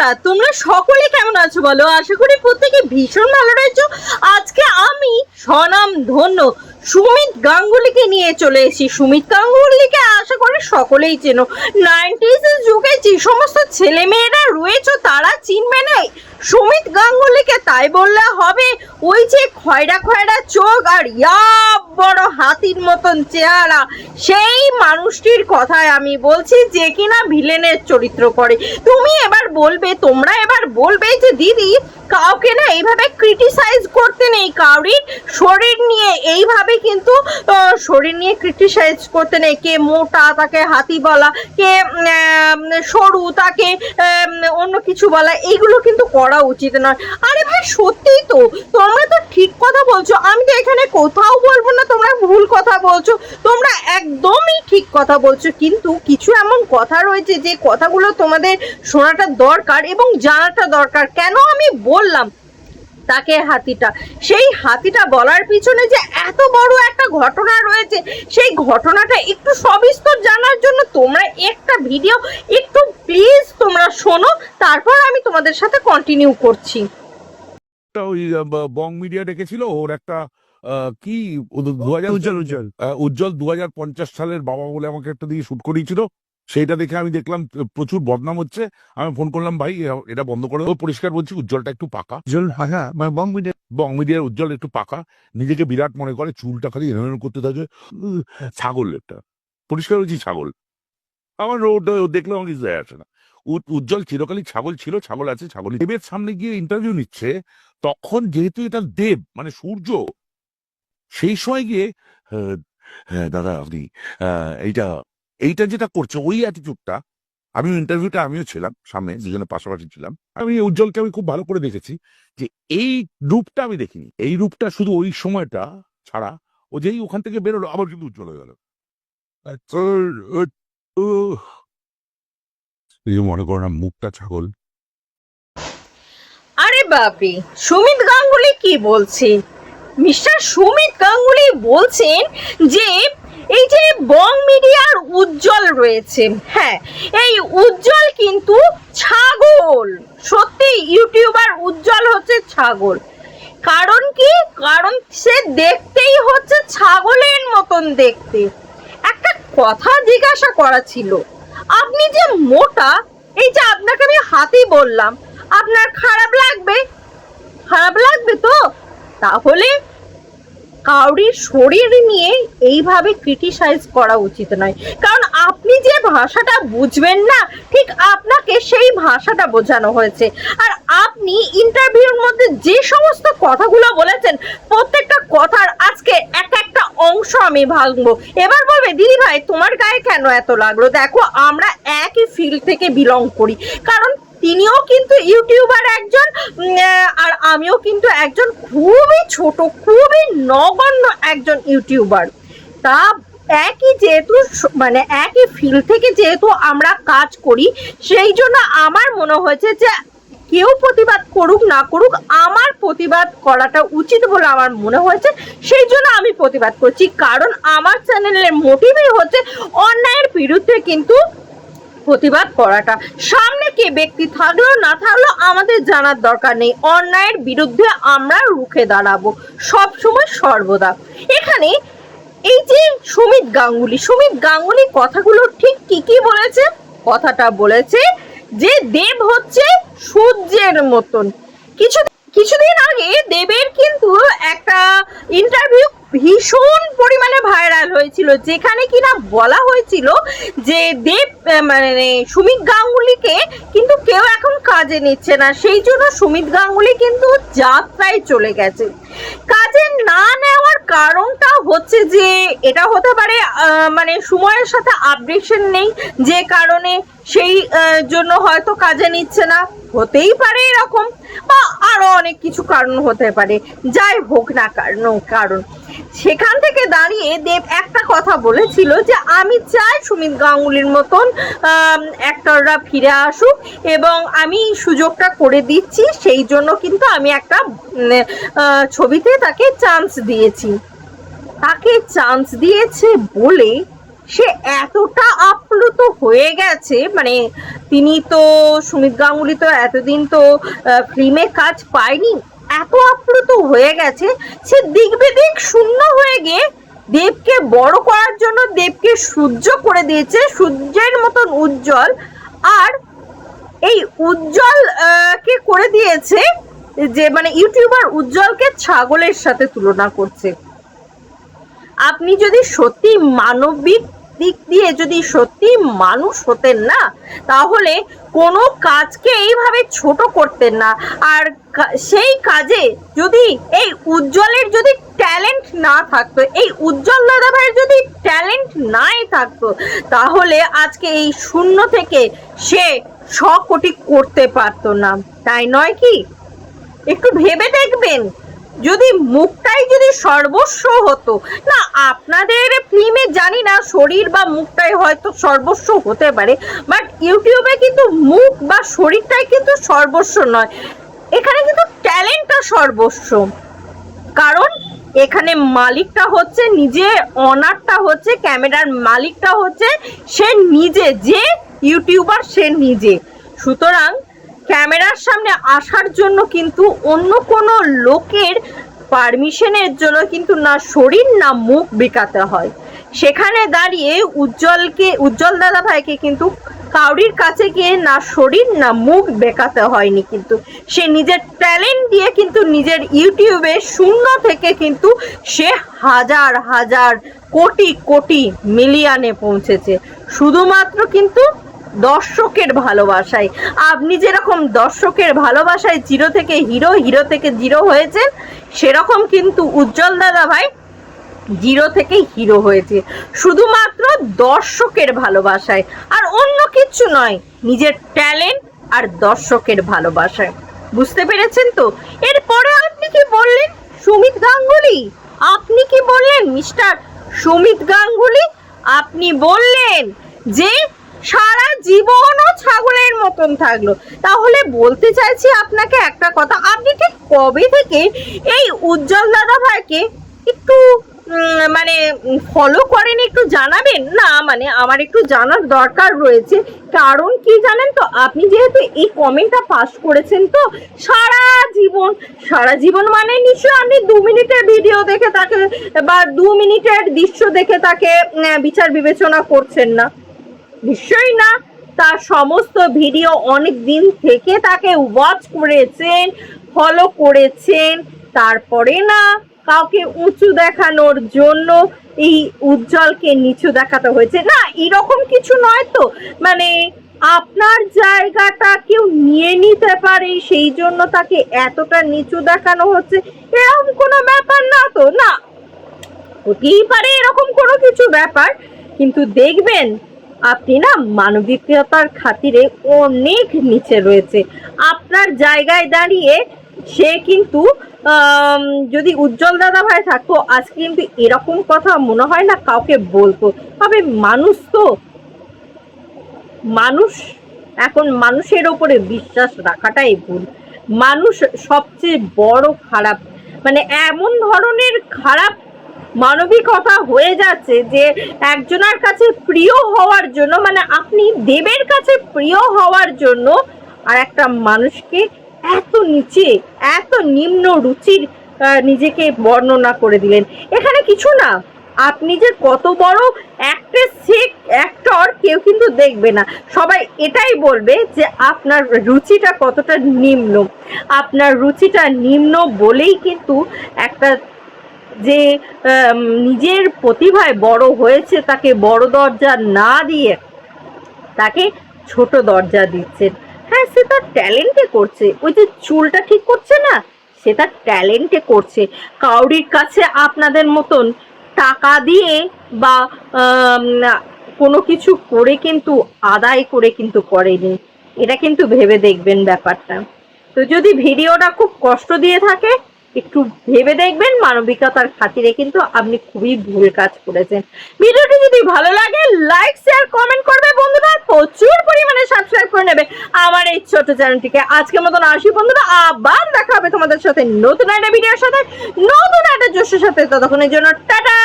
বন্ধুরা, তোমরা সকলে কেমন আছো বলো? আশা করি প্রত্যেকে ভীষণ ভালো রয়েছো। আজকে আমি স্বনাম ধন্য। সুমিত গাঙ্গুলিকে নিয়ে চলে এসেছি। সুমিত গাঙ্গুলিকে আশা করে সকলেই চেনো। নাইনটিস এর যুগে যে সমস্ত ছেলেমেয়েরা রয়েছে, তারা চিনবে না সুমিত গাঙ্গুলিকে তাই বললে হবে, ওই যে খয়রা খয়রা চোখ আর ইয়া বড় হাতির মতন চেহারা। সেই মানুষটির কথাই আমি বলছি যে কিনা ভিলেনের চরিত্র করে তুমি এবার বলবে, তোমরা এবার বলবে যে দিদি, কাউকে না এইভাবে ক্রিটিসাইজ করতে নেই। কাউরির শরীর নিয়ে এইভাবে কিন্তু শরীর নিয়ে ক্রিটিসাইজ করতে নেই। কে মোটা, তাকে হাতি বলা, কে সরু, তাকে অন্য কিছু বলা এইগুলো কিন্তু করা উচিত নয়। আরে ভাই, সত্যিই তো। তোমরা তো ঠিক কথা বলছো। আমি তো এখানে কোথাও বলব না, তোমরা ভুল কথা বলছো। তোমরা একদমই ঠিক কথা বলছো। কিন্তু কিছু এমন কথা রয়েছে, যে কথাগুলো তোমাদের শোনাটা দরকার এবং জানাটা দরকার। কেন আমি বললাম? তাকে হাতিটা। সেই হাতিটা বলার পিছনে যে এত বড় একটা ঘটনা রয়েছে সেই ঘটনাটা একটু সবিস্তর জানার জন্য তোমরা একটা ভিডিও একটু প্লিজ তোমরা শোনো তারপর আমি তোমাদের সাথে কন্টিনিউ করছি। একটা ওই বং মিডিয়া ডেকেছিল ওর একটা কি দু হাজার উজ্জ্বল উজ্জ্বল। উজ্জ্বল দু হাজার পঞ্চাশ সালের বাবা বলে আমাকে একটা দিয়ে শুট করিয়েছিল। সেইটা দেখে আমি দেখলাম প্রচুর বদনাম হচ্ছে। আমি ফোন করলাম ভাই এটা বন্ধ করে দাও। পরিষ্কার বলছি উজ্জ্বলটা একটু পাকা। উজ্জ্বল ফাঁকা মানে বং মিডিয়া? বং মিডিয়ার উজ্জ্বল একটু পাকা। নিজেকে বিরাট মনে করে চুলটা খালি এরম করতে থাকে। ছাগল একটা। পরিষ্কার বলছি ছাগল। আমার ওটা ও দেখলে আমার কিছু যায় আসে না। উজ্জ্বল চিরকালই ছাগল ছিল ছাগল আছে ছাগল দেবের সামনে গিয়ে ইন্টারভিউ নিচ্ছে তখন যেহেতু এটা দেব মানে সূর্য সেই সময় গিয়ে "হ্যাঁ, হ্যাঁ দাদা আপনি এইটা এইটা যেটা করছে, ওই অ্যাটিটিউডটা আমি ইন্টারভিউটা আমিও ছিলাম সামনে, দুজনে পাশাপাশি ছিলাম। আমি উজ্জ্বলকে আমি খুব ভালো করে দেখেছি যে এই রূপটা আমি দেখিনি। এই রূপটা শুধু ওই সময়টা ছাড়া ও যেই ওখান থেকে বেরোলো, আবার কিন্তু উজ্জ্বল হয়ে গেল। মনে করো না মুখটা ছাগল? আরে বাপরে, সুমিত গাঙ্গুলি কি বলছেন মিস্টার সুমিত গাঙ্গুলি বলছেন যে এই যে বং মিডিয়ার উজ্জ্বল রয়েছে হ্যাঁ এই উজ্জ্বল কিন্তু ছাগল। সত্যি, ইউটিউবার উজ্জ্বল হচ্ছে ছাগল। কারণ কি? কারণ সে দেখতেই হচ্ছে ছাগলের মতন দেখতে। একটা কথা জিজ্ঞাসা করা ছিল, আপনি যে মোটা, এই যে আপনাকে আমি হাতি বললাম, আপনার খারাপ লাগবে? খারাপ লাগবে তো? তাহলে কাউরির শরীর নিয়ে এইভাবে ক্রিটিসাইজ করা উচিত নয়। কারণ আপনি যে ভাষাটা বুঝবেন না, ঠিক আপনাকে সেই ভাষাটা বোঝানো হয়েছে। আর আপনি ইন্টারভিউর মধ্যে যে সমস্ত কথাগুলো বলেছেন, প্রত্যেকটা কথার আজকে এক একটা অংশ আমি ভাঙবো। এবার বলবে, দিদি ভাই, তোমার গায়ে কেন এত লাগল? দেখো, আমরা একই ফিল্ড থেকে বিলং করি। কারণ তিনিও কিন্তু ইউটিউবার একজন আর আমিও কিন্তু একজন খুবই ছোট, খুবই নগণ্য একজন ইউটিউবার। তা একই যেহেতু মানে একই ফিল্ড থেকে যেহেতু আমরা কাজ করি, সেই জন্য আমার মনে হয়েছে যে কেউ প্রতিবাদ করুক না করুক, আমার প্রতিবাদ করাটা উচিত বলে আমার মনে হয়েছে। সেই জন্য আমি প্রতিবাদ করছি, কারণ আমার চ্যানেলের মোটিভই হচ্ছে অন্যায়ের বিরুদ্ধে কিন্তু প্রতিবাদ করাটা। সামনে কে ব্যক্তি থাকলেও না থাকলেও আমাদের জানার দরকার নেই। অন্যায়ের বিরুদ্ধে আমরা রুখে দাঁড়াবো। সব সময় সর্বদা। এখানে এই যে সুমিত গাঙ্গুলি সুমিত গাঙ্গুলি কথাগুলো ঠিক কি কি বলেছে? কথাটা বলেছে যে দেব হচ্ছে সূর্যের মতন। কিছু কিছুদিন আগে দেবের কিন্তু একটা ইন্টারভিউ ভীষণ পরিমাণে ভাইরাল হয়েছিল। যেখানে কিনা বলা হয়েছিল যে দেব মানে সুমিত গাঙ্গুলিকে কিন্তু কেউ এখন কাজে নিচ্ছে না। সেই জন্য সুমিত গাঙ্গুলি কিন্তু যাত্রায় চলে গেছে। কাজে না নেওয়ার কারণটা হচ্ছে যে, এটা হতে পারে মানে সময়ের সাথে আপডেশন নেই। যে কারণে সেই জন্য হয়তো কাজে নিচ্ছে না। হতেই পারে এরকম, বা আরও অনেক কিছু কারণ হতে পারে। যাই হোক না কারণ কারণ সেখান থেকে দাঁড়িয়ে দেব একটা কথা বলেছিল যে, আমি চাই সুমিত গাঙ্গুলির মতন অ্যাক্টররা ফিরে আসুক এবং আমি সুযোগটা করে দিচ্ছি, সেই জন্য কিন্তু আমি একটা ছবিতে তাকে চান্স দিয়েছি। তাকে চান্স দিয়েছে বলে সে এতটা আপ্লুত হয়ে গেছে মানে তিনি তো সুমিত গাঙ্গুলি তো এতদিন তো ফিল্মে কাজ পায়নি, এত আপ্লুত হয়ে গেছে, সে দিক বেদিক শূন্য হয়ে গিয়ে দেবকে বড় করার জন্য দেবকে সূর্য করে দিয়েছে, সূর্যের মতন উজ্জ্বল, আর এই উজ্জ্বল কে করে দিয়েছে, যে মানে ইউটিউবার উজ্জ্বলকে ছাগলের সাথে তুলনা করছে। আপনি যদি সত্যি মানবিক দিক দিয়ে যদি সত্যি মানুষ হতেন না, তাহলে কোনো কাজকে এইভাবে ছোট করতেন না। আর সেই কাজে যদি এই উজ্জ্বলের যদি ট্যালেন্ট না থাকতো, এই উজ্জ্বল দাদা ভাইয়ের যদি ট্যালেন্ট নাই থাকতো, তাহলে আজকে এই শূন্য থেকে সে ছ কোটি করতে পারতো না। তাই নয় কি? একটু ভেবে দেখবেন। যদি মুখটাই যদি সর্বস্ব হতো, না, আপনাদের ফিল্মে জানি না শরীর বা মুখটাই হয়তো সর্বস্ব হতে পারে বাট ইউটিউবে কিন্তু মুখ বা শরীরটাই কিন্তু সর্বস্ব নয়। এখানে কিন্তু ট্যালেন্টটা সর্বস্ব। কারণ এখানে মালিকটা হচ্ছে নিজে অনারটা হচ্ছে ক্যামেরার মালিকটা হচ্ছে সে নিজে, যে ইউটিউবার সে নিজে। সুতরাং ক্যামেরার সামনে আসার জন্য কিন্তু অন্য কোনো লোকের পারমিশনের জন্য কিন্তু না শরীর, না মুখ বেকাতে হয়। সেখানে দাঁড়িয়ে উজ্জ্বলকে, উজ্জ্বল দাদা ভাইকে কিন্তু কাউরির কাছে গিয়ে না শরীর, না মুখ বেকাতে হয়নি কিন্তু। সে নিজের ট্যালেন্ট দিয়ে কিন্তু নিজের ইউটিউবে শূন্য থেকে কিন্তু সে হাজার হাজার, কোটি কোটি মিলিয়নে পৌঁছেছে। শুধুমাত্র কিন্তু দর্শকের ভালোবাসায়। আপনি যেরকম দর্শকের ভালোবাসায় জিরো থেকে হিরো হিরো থেকে জিরো হয়েছেন, সেরকম কিন্তু উজ্জ্বল দাদা ভাই জিরো থেকে হিরো হয়েছে। শুধুমাত্র দর্শকের ভালোবাসায়। আর অন্য কিচ্ছু নয়, নিজের ট্যালেন্ট আর দর্শকের ভালোবাসায়। বুঝতে পেরেছেন তো? এরপরে আপনি কি বললেন? সুমিত গাঙ্গুলি? আপনি কি বললেন, মিস্টার সুমিত গাঙ্গুলি? আপনি বললেন যে সারা জীবনও ছাগলের মতন থাকল। তাহলে বলতে চাইছি আপনাকে একটা কথা, আপনি ঠিক কবে থেকে এই উজ্জ্বল দাদা ভাইকে একটু মানে ফলো করেন, একটু জানাবেন? না মানে আমার একটু জানার দরকার রয়েছে। কারণ কি জানেন তো, আপনি যেহেতু এই কমেন্টটা পাস করেছেন তো, সারা জীবন সারা জীবন মানে নিশ্চয়ই আপনি দু মিনিটের ভিডিও দেখে তাকে বা দু মিনিটের দৃশ্য দেখে তাকে বিচার বিবেচনা করছেন না। নিশ্চয়ই না। তার সমস্ত ভিডিও অনেক দিন থেকে তাকে ওয়াচ করেছেন ফলো করেছেন। তারপরে না কাউকে উঁচু দেখানোর জন্য এই উজ্জ্বলকে নিচু দেখাতে হয়েছে। না, এরকম কিছু নয় তো। মানে আপনার জায়গাটা কেউ নিয়ে নিতে পারে, সেই জন্য তাকে এতটা নিচু দেখানো হচ্ছে। এরকম কোনো ব্যাপার না তো, না। হতেই পারে এরকম কোনো কিছু ব্যাপার, কিন্তু দেখবেন আপনি না মানবিকতার খাতিরে অনেক নিচে রয়েছে। আপনার জায়গায় দাঁড়িয়ে সে কিন্তু যদি উজ্জ্বল দাদা ভাই থাকতো, আজকে কিন্তু এরকম কথা মনে হয় না কাউকে বলতো। তবে মানুষ তো, মানুষ, এখন মানুষের ওপরে বিশ্বাস রাখাটাই ভুল। মানুষ সবচেয়ে বড় খারাপ মানে এমন ধরনের খারাপ মানবিকতা হয়ে যাচ্ছে যে একজনের কাছে প্রিয় হওয়ার জন্য মানে আপনি দেবের কাছে প্রিয় হওয়ার জন্য আর একটা মানুষকে এত নিচে, এত নিম্ন রুচির নিজেকে বর্ণনা করে দিলেন। এখানে কিছু না, আপনি যে কত বড় অ্যাক্ট্রেস সে অ্যাক্টর কেউ কিন্তু দেখবে না। সবাই এটাই বলবে যে আপনার রুচিটা কতটা নিম্ন। আপনার রুচিটা নিম্ন বলেই কিন্তু একটা যে নিজের প্রতিভায় বড় হয়েছে, তাকে বড় দরজা না দিয়ে তাকে ছোট দরজা দিচ্ছেন। হ্যাঁ সে তার ট্যালেন্টে করছে। ওই যে চুলটা ঠিক করছে না, সে তার ট্যালেন্টে করছে। কাউরির কাছে আপনাদের মতন টাকা দিয়ে বা কোনো কিছু করে কিন্তু, আদায় করে কিন্তু করেনি। এটা কিন্তু ভেবে দেখবেন ব্যাপারটা। তো যদি ভিডিওটা খুব কষ্ট দিয়ে থাকে একটু ভেবে দেখবেন, মানবিকতার খাতিরে কিন্তু আপনি খুবই ভুল কাজ করেছেন। ভিডিওটি যদি ভালো লাগে লাইক শেয়ার কমেন্ট করবে। বন্ধুরা, প্রচুর পরিমাণে সাবস্ক্রাইব করে নেবে আমার এই ছোট চ্যানেলটিকে। আজকের মতন আসি বন্ধুরা, আবার দেখা হবে তোমাদের সাথে নতুন একটা ভিডিওর সাথে, নতুন একটা জোশের সাথে। ততক্ষণের জন্য টাটা!